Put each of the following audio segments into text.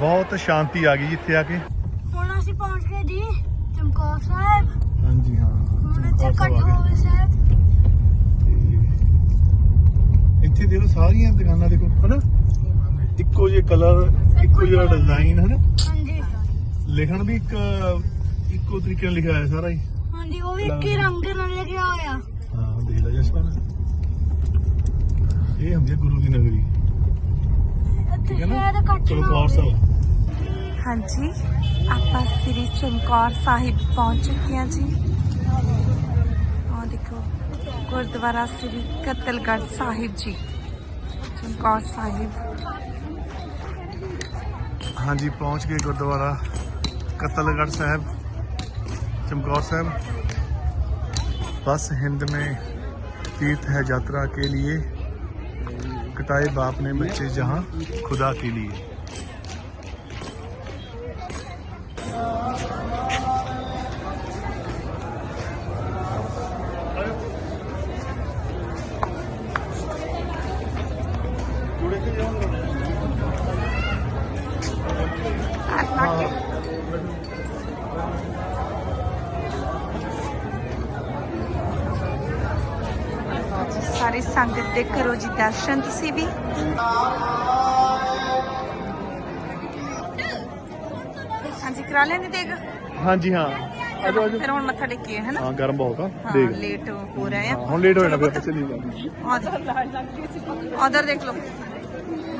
ਬਹੁਤ ਸ਼ਾਂਤੀ ਆ ਗਈ ਇੱਥੇ ਆ ਕੇ। ਹੁਣ ਅਸੀਂ ਪਹੁੰਚ ਗਏ ਜੀ ਚਮਕੌਰ ਸਾਹਿਬ। ਹਾਂਜੀ ਹਾਂ। ਹੁਣ ਇੱਥੇ ਚਮਕੌਰ ਸਾਹਿਬ। ਇੱਥੇ ਦੇਖੋ ਸਾਰੀਆਂ ਦੁਕਾਨਾਂ ਦੇਖੋ ਹਨਾ? ਇੱਕੋ ਜਿਹੇ ਕਲਰ ਇੱਕੋ ਜਿਹਾ ਡਿਜ਼ਾਈਨ ਹਨਾ? ਹਾਂਜੀ ਲਿਖਣ ਵੀ ਇੱਕ ਇੱਕੋ ਤਰੀਕੇ ਨਾਲ ਲਿਖਿਆ ਹੋਇਆ ਸਾਰਾ ਹੀ। ਹਾਂਜੀ ਉਹ ਵੀ ਇੱਕ ਹੀ ਰੰਗ ਨਾਲ ਲਿਖਿਆ ਹੋਇਆ। ਹਾਂ ਦੇਖ ਲੈ ਜਸਪਾਲ ਇਹ ਹੁੰਦੀ ਹੈ ਗੁਰੂ ਦੀ ਨਗਰੀ। ਇੱਥੇ ਸ਼ਾਇਦ ਕੱਟ ਚਲੋ ਨਾ ਕੌਰ हाँ जी आप श्री चमकौर साहिब पहुँच चुके हैं जी और देखो गुरुद्वारा श्री कतलगढ़ साहिब जी चमकौर साहिब हाँ जी पहुँच गए गुरुद्वारा कतलगढ़ साहब चमकौर साहब बस हिंद में तीर्थ है यात्रा के लिए कटाए बाप ने बच्चे जहाँ खुदा के लिए ਸਾਰੀ ਸੰਗਤ ਦੇ ਕਰੋ ਜੀ ਦਰਸ਼ਨ ਤੁਸੀਂ ਵੀ। ਹਾਂਜੀ ਕਰਾ ਲੈਣੇ ਦੇਖ। ਹਾਂਜੀ ਹਾਂ। ਆਜੋ ਆਜੋ। ਫਿਰ ਹੁਣ ਮੱਥਾ ਟੇਕੀਏ ਹੈ ਨਾ? ਹਾਂ ਗਰਮ ਬਹੁਤ ਆ। ਦੇਖ। ਲੇਟ ਹੋ ਰਹੇ ਆ। ਹਾਂ, ਹੁਣ ਲੇਟ ਹੋ ਜਾਣਾ ਫਿਰ ਚਲੀ ਜਾਂਦੇ ਉਧਰ ਦੇਖ ਲਓ।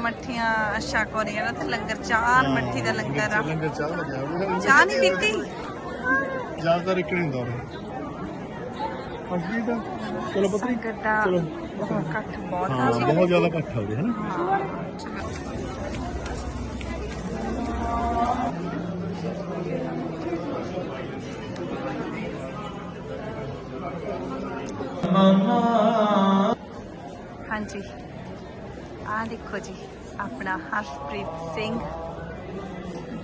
ਮੱਠੀਆਂ ਅੱਛਾ ਕੋਰੀਆਂ ਨਾ ਤੇ ਲੰਗਰ ਚਾਰ ਮੱਠੀ ਦਾ ਲੰਗਰ ਆ। ਲੰਗਰ ਚਾਹ ਲੱਗਿਆ ਹੋਇਆ। ਚਾਹ ਨਹੀਂ ਪੀਤੀ? ਜ਼ਿਆਦਾਤਰ ਇੱਕ ਨਹੀਂ ਹੁੰਦਾ ਉਹ ਹਾਂਜੀ ਤਾਂ ਚਲੋ ਪਤਾ ਸੰਗਤ ਦਾ ਚਲੋ। ਇਕੱਠ ਬਹੁਤ ਆ ਹਾਂ ਬਹੁਤ ਜ਼ਿਆਦਾ ਇਕੱਠ ਹੋ ਰਿਹਾ ਹੈ ਨਾ? ਹਾਂਜੀ। ਆ ਦੇਖੋ ਜੀ ਆਪਣਾ ਹਰਸ਼ਪ੍ਰੀਤ ਸਿੰਘ।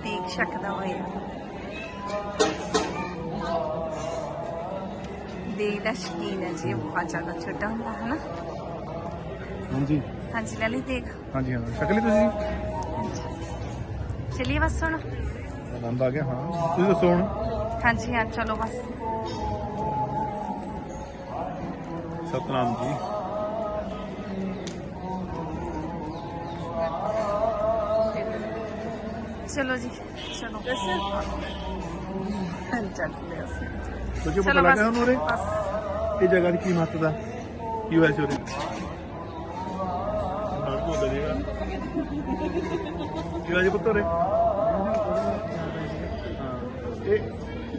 ਦੇਖ ਸਕਦਾ ਹੋਇਆ ਦੇ ਸ਼ਕੀਨ ਹੈ ਜੀ ਬਹੁਤ ਜ਼ਿਆਦਾ ਛੋਟਾ ਹੁੰਦਾ ਹੈ ਨਾ ਹਾਂਜੀ। ਹਾਂਜੀ ਲੈ ਲਈ ਦੇਖ। ਹਾਂਜੀ ਹਾਂ ਸ਼ਕਲੀ ਤੁਸੀਂ? ਚਲਿਏ ਬਸ ਹੁਣ। ਆਨੰਦ ਆ ਗਿਆ ਹਾਂ। ਤੁਸੀਂ ਦੱਸੋ ਹੁਣ? ਹਾਂਜੀ ਹਾਂ ਚਲੋ ਬਸ। ਸਤਨਾਮ ਜੀ। ਚਲੋ ਜੀ ਚਲੋ। ਚੱਲਦੇ ਅਸੀਂ ਤੁਝੇ ਪਤਾ ਚਲੋ ਬਸ ਹੁਣ ਉਰੇ? ਬਸ। ਇਹ ਜਗ੍ਹਾ ਦੀ ਕੀ ਮਹੱਤਤਾ? ਕੀ ਹੋਇਆ ਸੀ ਉਰੇ? ਨਾਲ ਭੁੱਲ ਜਾਏਗਾ ਕੀ ਜੀ ਪੁੱਤ ਇਹ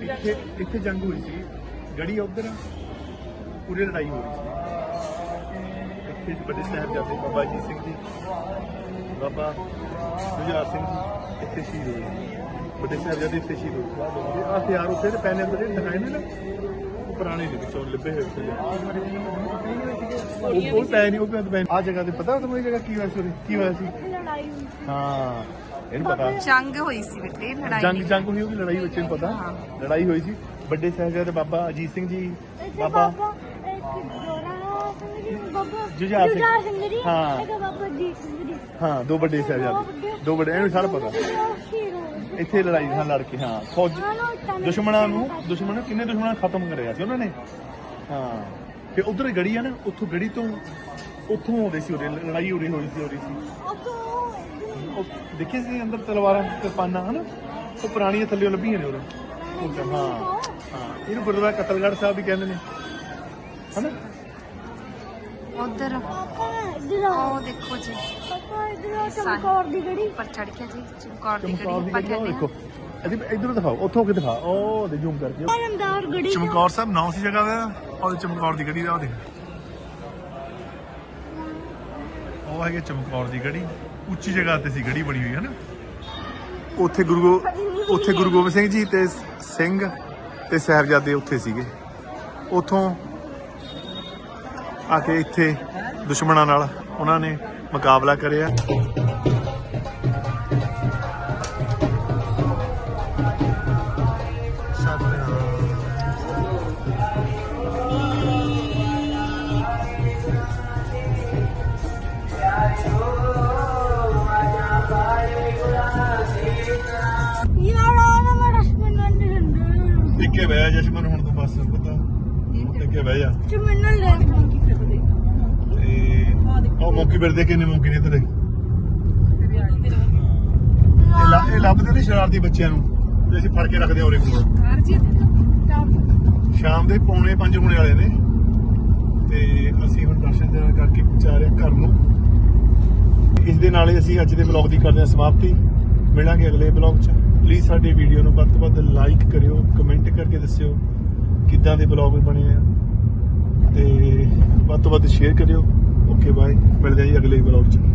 ਇੱਥੇ ਇੱਥੇ ਜੰਗ ਹੋਈ ਸੀ। ਗੜੀ ਉਧਰ। ਪੂਰੀ ਲੜਾਈ ਹੋ ਰਹੀ ਸੀ। ਇੱਥੇ ਵੱਡੇ ਸਾਹਿਬ ਜਾਂਦੇ ਬਾਬਾ ਜੀ ਸਿੰਘ ਜੀ, ਬਾਬਾ ਜੁਝਾਰ ਸਿੰਘ ਜੀ ਇੱਥੇ ਸ਼ਹੀਦ ਹੋਏ ਸੀ। ਵੱਡੇ ਸਾਹਿਬ ਜਾਂਦੇ ਇੱਥੇ ਸ਼ਹੀਦ ਹੋਏ ਆ ਹਥਿਆਰ ਉੱਥੇ ਤੇ ਪੈਨੇ ਅੰਦਰ ਦਿਖਾਏ ਨੇ ਨਾ। ਪੁਰਾਣੇ ਦੇ ਵਿੱਚੋਂ ਲੱਭੇ ਹੋਏ ਸੀ ਉਹ ਉਹ ਪੈ ਨਹੀਂ ਉਹ ਪੈ ਆ ਜਗ੍ਹਾ ਤੇ ਪਤਾ ਤੁਹਾਨੂੰ ਇਹ ਜਗ੍ਹਾ ਕੀ ਹੋਇਆ ਸੀ? ਕੀ ਹੋਇਆ ਸੀ ਲੜਾਈ ਹੋਈ ਸੀ ਹਾਂ ਇਹਨੂੰ ਪਤਾ ਜੰਗ ਹੋਈ ਸੀ ਬੇਟੇ ਲੜਾਈ ਜੰਗ ਨਹੀਂ। ਜੰਗ ਹੋਈ ਹੋਗੀ ਲੜਾਈ ਬੱਚੇ ਨੂੰ ਪਤਾ। ਲੜਾਈ ਹੋਈ ਸੀ ਵੱਡੇ ਸਾਹਿਬਜ਼ਾਦੇ ਬਾਬਾ ਅਜੀਤ ਸਿੰਘ ਜੀ ਬਾਬਾ ਜੁਝਾਰ ਸਿੰਘ। ਹਾਂ। ਇੱਕ ਬਾਬਾ ਜੀ ਸਿੰਘ ਜੀ ਹਾਂ ਦੋ ਵੱਡੇ ਸਾਹਿਬਜ਼ਾਦੇ ਦੋ ਵੱਡੇ ਇਹਨੂੰ ਸਾਰਾ ਪਤਾ। ਇੱਥੇ ਲੜਾਈ ਹਾਂ ਲੜ ਕੇ ਹਾਂ ਫੌਜ ਦੁਸ਼ਮਣਾਂ ਨੂੰ ਦੁਸ਼ਮਣ ਕਿੰਨੇ ਦੁਸ਼ਮਣਾਂ ਨੂੰ ਖਤਮ ਕਰਿਆ ਸੀ ਉਹਨਾਂ ਨੇ? ਹਾਂ ਤੇ ਉਧਰ ਗੜੀ ਆ ਨਾ ਉੱਥੋਂ ਗੜੀ ਤੋਂ ਉੱਥੋਂ ਆਉਂਦੇ ਸੀ ਉਰੇ ਲੜਾਈ ਉਰੇ ਹੋਈ ਸੀ ਉਰੇ ਸੀ। ਦੇਖੇ ਸੀ ਅੰਦਰ ਤਲਵਾਰਾਂ ਕਿਰਪਾਨਾਂ ਹਨਾ? ਉਹ ਪੁਰਾਣੀਆਂ ਥੱਲੇ ਲੱਭੀਆਂ ਨੇ ਉਰੇ। ਹਾਂ ਹਾਂ ਇਹਨੂੰ ਗੁਰਦੁਆਰਾ ਕਤਲਗੜ੍ਹ ਸਾਹਿਬ ਵੀ ਕਹਿੰਦੇ ਨੇ। ਹਨਾ? ਉਧਰ। ਉਹ ਦੇਖੋ ਜੀ। ਚਮਕੌਰ ਦੀ ਗੜੀ। ਉੱਪਰ ਚੜ ਗਿਆ ਜੀ ਚਮਕੌਰ ਦੀ ਚਮਕੌਰ ਗੜੀ ਦੀ ਉਹ ਜਾਂਦੇ ਦੇਖੋ। ਇਧਰੋਂ ਦਿਖਾਓ ਉੱਥੋਂ ਕਿ ਦਿਖਾ ਉਹ ਦੇ ਜ਼ੂਮ ਕਰਕੇ। ਆਨੰਦਾਰ ਗੜੀ ਚਮਕੌਰ ਸਾਹਿਬ ਨੌ ਸੀ ਜਗ੍ਹਾ ਦਾ? ਔਰ ਚਮਕੌਰ ਦੀ ਗੜੀ ਦਾ ਉਹ ਦੇਖ। ਉਹ ਹੈਗੇ ਚਮਕੌਰ ਦੀ ਗੜੀ। ਉੱਚੀ ਜਗ੍ਹਾ ਤੇ ਸੀ ਗੜੀ ਬਣੀ ਹੋਈ ਹੈ ਨਾ। ਉੱਥੇ ਗੁਰੂ ਉੱਥੇ ਗੁਰੂ ਗੋਬਿੰਦ ਸਿੰਘ ਜੀ ਤੇ ਸਿੰਘ ਤੇ ਸਾਹਿਬਜ਼ਾਦੇ ਉੱਥੇ ਸੀਗੇ। ਉੱਥੋਂ ਆ ਕੇ ਇੱਥੇ ਦੁਸ਼ਮਣਾਂ ਨਾਲ ਉਹਨਾਂ ਨੇ ਮੁਕਾਬਲਾ ਕਰਿਆ। ਟਿੱਕੇ ਬਹਿ ਹੁਣ ਤੂੰ ਬਸ ਪਤਾ। ਟਿੱਕੇ ਬਹਿ ਜਾ। ਮੈਨੂੰ ਲੈ ਉਹ ਮੌਕੀ ਫਿਰਦੇ ਕਿੰਨੇ ਮੌਕੀ ਨੇ ਤੇਰੇ ਇਹ ਲਾ- ਇਹ ਲੱਭਦੇ ਨੇ ਸ਼ਰਾਰਤੀ ਬੱਚਿਆਂ ਨੂੰ ਤੇ ਅਸੀਂ ਫੜ ਕੇ ਰੱਖਦੇ ਹਾਂ ਉਰੇ ਕੋਲ। ਸ਼ਾਮ ਦੇ ਪੌਣੇ 5 ਹੋਣੇ ਵਾਲੇ ਨੇ। ਤੇ ਅਸੀਂ ਹੁਣ ਦਰਸ਼ਨ ਜਨ ਕਰਕੇ ਜਾ ਰਹੇ ਘਰ ਨੂੰ। ਇਸ ਦੇ ਨਾਲ ਹੀ ਅਸੀਂ ਅੱਜ ਦੇ ਵਲੌਗ ਦੀ ਕਰਦੇ ਹਾਂ ਸਮਾਪਤੀ। ਮਿਲਾਂਗੇ ਅਗਲੇ ਵਲੌਗ 'ਚ। ਪਲੀਜ਼ ਸਾਡੇ ਵੀਡੀਓ ਨੂੰ ਵੱਧ ਤੋਂ ਵੱਧ ਲਾਈਕ ਕਰਿਓ ਕਮੈਂਟ ਕਰਕੇ ਦੱਸਿਓ ਕਿੱਦਾਂ ਦੇ ਵਲੌਗ ਬਣੇ ਆ। ਤੇ ਵੱਧ ਤੋਂ ਵੱਧ ਸ਼ੇਅਰ ਕਰਿਓ। ਓਕੇ ਬਾਏ ਮਿਲਦੇ ਹਾਂ ਜੀ ਅਗਲੇ ਵਲੌਗ 'ਚ।